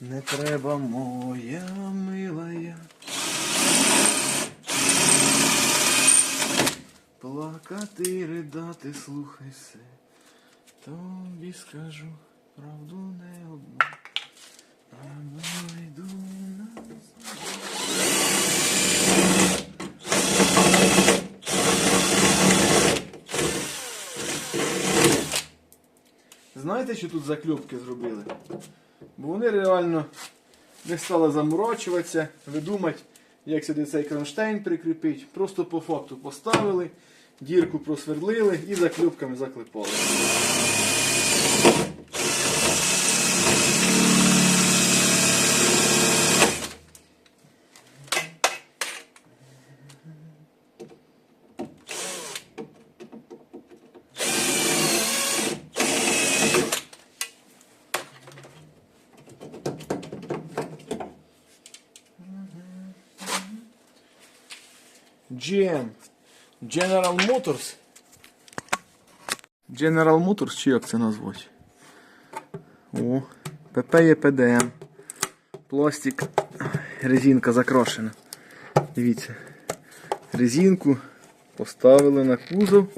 Не треба моя милая. Плакати, ридати, слухай все. Тобі скажу правду не одну. Я найду нас. Знаєте, що тут закльопки зробили? Бо вони реально не стали заморочуватися, видумати, як сюди цей кронштейн прикріпити. Просто по факту поставили, дірку просвердлили і заклюпками заклепали. GM. General Motors. General Motors, чи як це назвати? О, ПП є ПДМ. Пластик. Резинка закрашена. Дивіться. Резинку поставили на кузов,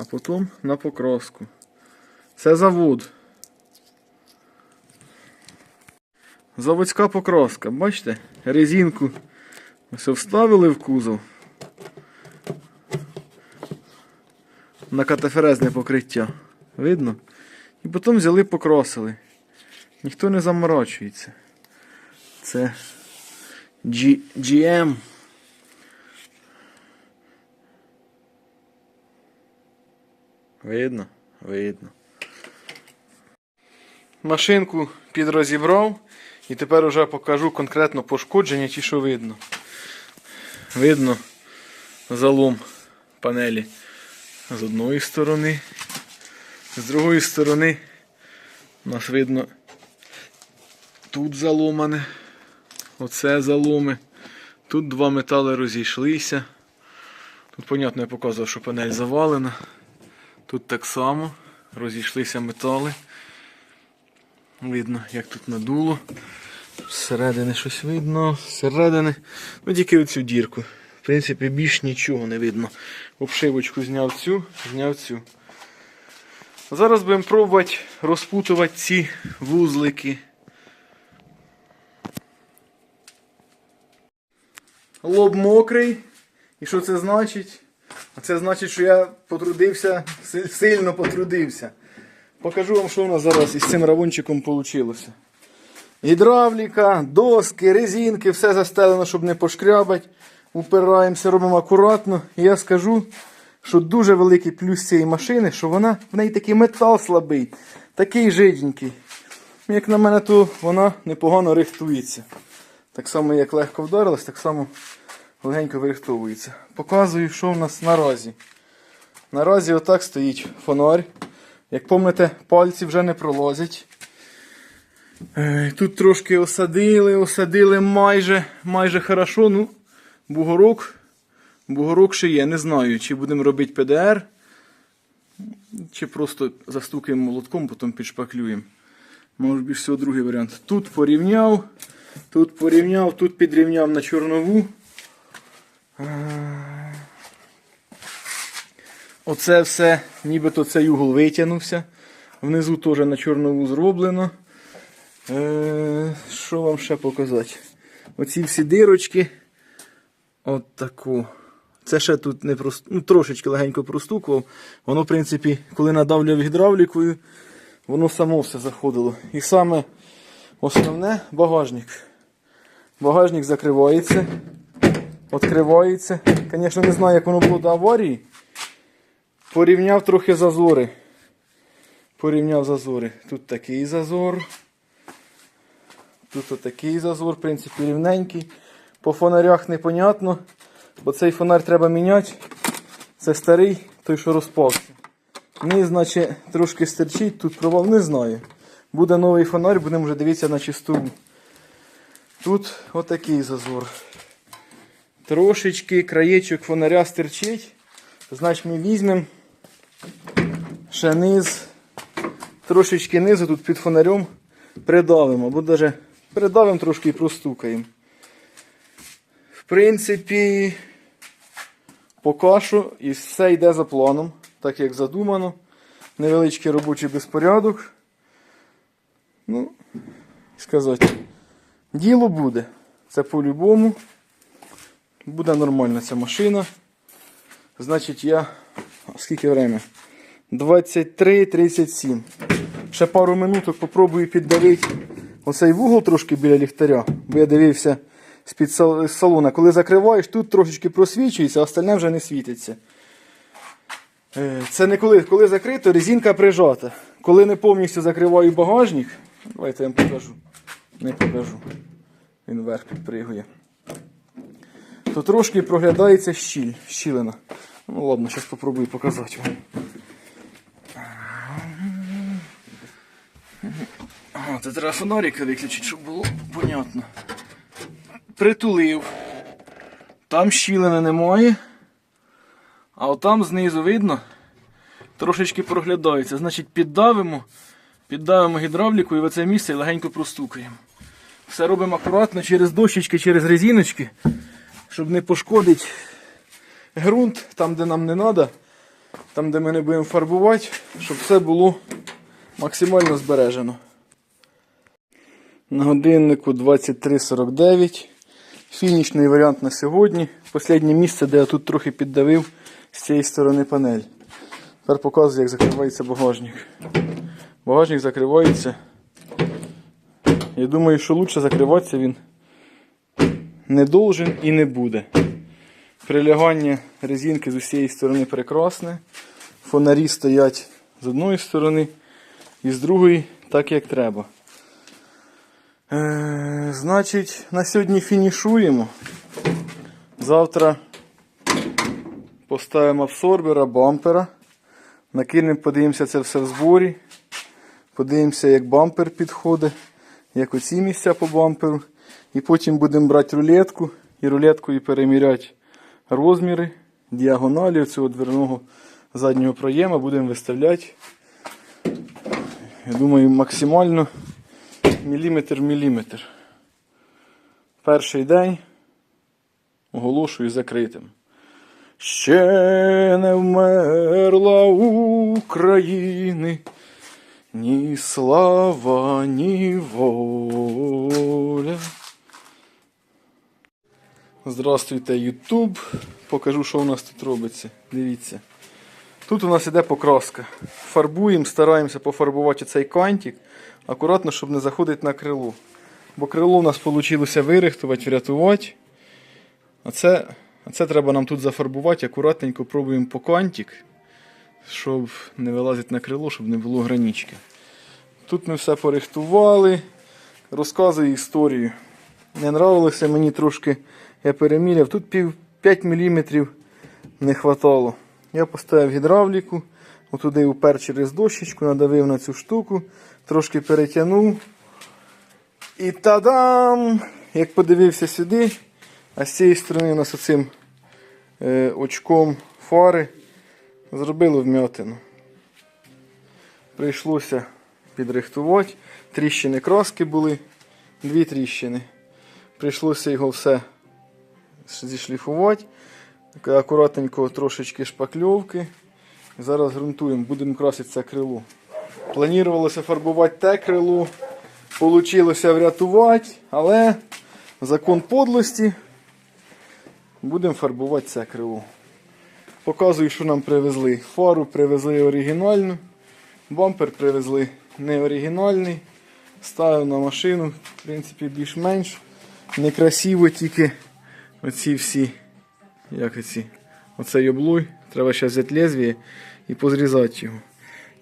а потім на покраску. Це завод. Заводська покраска. Бачите? Резинку все вставили в кузов. На катаферезне покриття. Видно? І потім взяли покрасили. Ніхто не заморочується. Це G- GM. Видно? Видно. Машинку підрозібрав і тепер вже покажу конкретно пошкодження, ті, що видно. Видно залом панелі з одної сторони. З другої сторони у нас видно тут заломане, оце заломи. Тут два метали розійшлися. Тут, понятно, я показував, що панель завалена. Тут так само розійшлися метали. Видно, як тут надуло. Зсередини щось видно, зсередини. Ну тільки оцю дірку. В принципі, більш нічого не видно. Обшивочку зняв цю, зняв цю. Зараз будемо пробувати розпутувати ці вузлики. Лоб мокрий. І що це значить? А це значить, що я потрудився, сильно потрудився. Покажу вам, що у нас зараз із цим равунчиком вийшло. Гідравліка, доски, резинки, все застелено, щоб не пошкрябати. Упираємося, робимо акуратно. І я скажу, що дуже великий плюс цієї машини, що вона в неї такий метал слабий, такий жиденький. Як на мене, то вона непогано рихтується. Так само, як легко вдарилась, так само легенько вирихтовується. Показую, що в нас наразі. Наразі отак стоїть фонарь. Як пам'ятаєте, пальці вже не пролазять. Е, Тут трошки осадили, осадили майже майже хорошо. Ну, бугорок, бугорок ще є. Не знаю, чи будемо робити ПДР, чи просто застукаємо молотком, потім підшпаклюємо. Може більш всього другий варіант. Тут порівняв, тут порівняв, тут підрівняв на чорнову. Оце все, нібито цей угол витягнувся. Внизу теж на чорнову зроблено. Е, що вам ще показати? Оці всі дирочки. От таку. Це ще тут не прос... ну, трошечки легенько простукував. Воно, в принципі, коли надавляв гідравлікою, воно само все заходило. І саме основне багажник. Багажник закривається. Відкривається. Звісно, не знаю, як воно було до аварії. Порівняв трохи зазори. Порівняв зазори. Тут такий зазор. Тут отакий зазор, в принципі, рівненький. По фонарях непонятно, бо цей фонарь треба міняти. Це старий, той, що розпався. Низ, наче трошки стерчить, тут провал, не знаю. Буде новий фонарь, будемо вже дивитися на чистову. Тут отакий зазор. Трошечки краєчок фонаря стерчить. Значить ми візьмемо ще низ. Трошечки низу тут під фонарем придавимо, або навіть придавимо трошки і простукаємо. Принципі, поки що і все йде за планом, так як задумано. Невеличкий робочий безпорядок. Ну, сказати, діло буде. Це по-любому. Буде нормальна ця машина. Значить, я. Скільки время? 23.37. Ще пару минуток попробую піддавити оцей вугол трошки біля ліхтаря, бо я дивився з-під салона. Коли закриваєш, тут трошечки просвічується, а остальне вже не світиться. Е, Це не коли, коли закрито, резинка прижата. Коли не повністю закриваю багажник, давайте я вам покажу. Не покажу. Він вверх підпригує. То трошки проглядається щіль, щілина. Ну ладно, зараз спробую показати вам. А, це треба фонарика виключити, щоб було понятно. Притулив. Там щілини немає. А отам знизу видно, трошечки проглядається. Значить, піддавимо, піддавимо гідравліку і в це місце легенько простукаємо. Все робимо акуратно через дощечки, через резиночки, щоб не пошкодити ґрунт там, де нам не треба, там, де ми не будемо фарбувати, щоб все було максимально збережено. На годиннику 23.49. Фінішний варіант на сьогодні. Останнє місце, де я тут трохи піддавив з цієї сторони панель. Тепер показую, як закривається багажник. Багажник закривається. Я думаю, що краще закриватися він не должен і не буде. Прилягання резинки з усієї сторони прекрасне. Фонарі стоять з одної сторони і з другої так, як треба. Е, значить, на сьогодні фінішуємо. Завтра поставимо абсорбера, бампера. Накинемо, подивимося це все в зборі. Подивимося, як бампер підходить, як оці місця по бамперу. І потім будемо брати рулетку і рулеткою переміряти розміри, діагоналі цього дверного заднього проєма. Будемо виставляти. Я думаю, максимально міліметр міліметр. Перший день оголошую закритим. Ще не вмерла України, ні слава, ні воля. Здравствуйте, Ютуб. Покажу, що у нас тут робиться. Дивіться. Тут у нас іде покраска. Фарбуємо, стараємося пофарбувати цей кантик, акуратно, щоб не заходити на крило. Бо крило у нас вийшло вирихтувати, врятувати. А це, а це треба нам тут зафарбувати, акуратненько пробуємо по кантик, щоб не вилазити на крило, щоб не було гранічки. Тут ми все порихтували. Розказую історію. Не нравилося мені трошки, я переміряв. Тут пів 5 мм не хватало. Я поставив гідравліку, отуди упер через дощечку, надавив на цю штуку, трошки перетягнув. І та-дам! Як подивився сюди, а з цієї сторони у нас оцим е, очком фари зробило вмятину. Прийшлося підрихтувати. Тріщини краски були, дві тріщини. Прийшлося його все зішліфувати. Акуратненько трошечки шпакльовки. Зараз ґрунтуємо, будемо красити це крило. Планувалося фарбувати те крило, Получилося врятувати, але закон подлості. Будемо фарбувати це крило. Показую, що нам привезли. Фару привезли оригінальну, бампер привезли не оригінальний. Ставив на машину, в принципі, більш-менш. Некрасиво тільки оці всі, як оці, оцей облой. Треба зараз взяти лезвіє і позрізати його.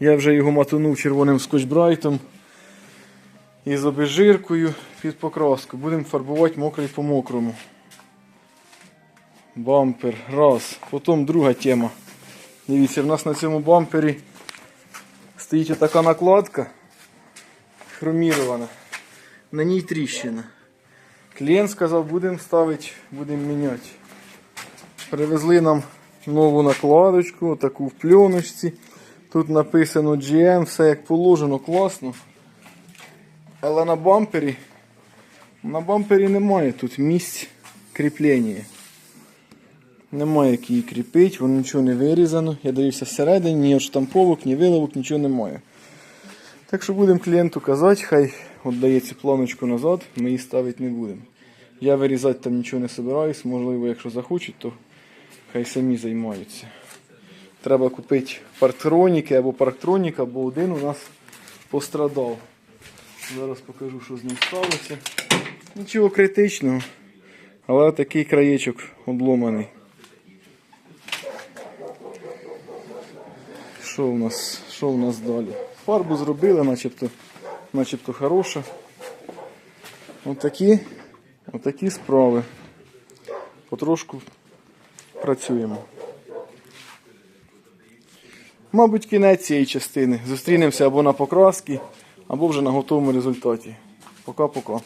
Я вже його матунув червоним скотчбрайтом і з обезжиркою під покраску. Будемо фарбувати мокрий по мокрому. Бампер. Раз. Потім друга тема. Дивіться, в нас на цьому бампері стоїть така накладка хромірована. На ній тріщина. Клієнт сказав, будемо ставити, будемо міняти. Привезли нам нову накладочку, таку в пленочці. Тут написано GM, все як положено, класно. Але на бампері. На бампері немає тут місць кріплення. Немає як її кріпити, воно нічого не вирізано. Я дивився всередині, ні отштамповок, ні виловок, нічого немає. Так що будемо клієнту казати, хай віддає цю планочку назад, ми її ставити не будемо. Я вирізати там нічого не собираюсь, можливо, якщо захочуть, то хай самі займаються. Треба купити парктроніки або парктронік, або один у нас пострадав. Зараз покажу, що з ним сталося. Нічого критичного, але такий краєчок обломаний. Що у нас, що у нас далі? Фарбу зробили, начебто, начебто хороша. Отакі, отакі справи. Потрошку працюємо. Мабуть, кінець цієї частини. Зустрінемося або на покраски, або вже на готовому результаті. Пока-пока.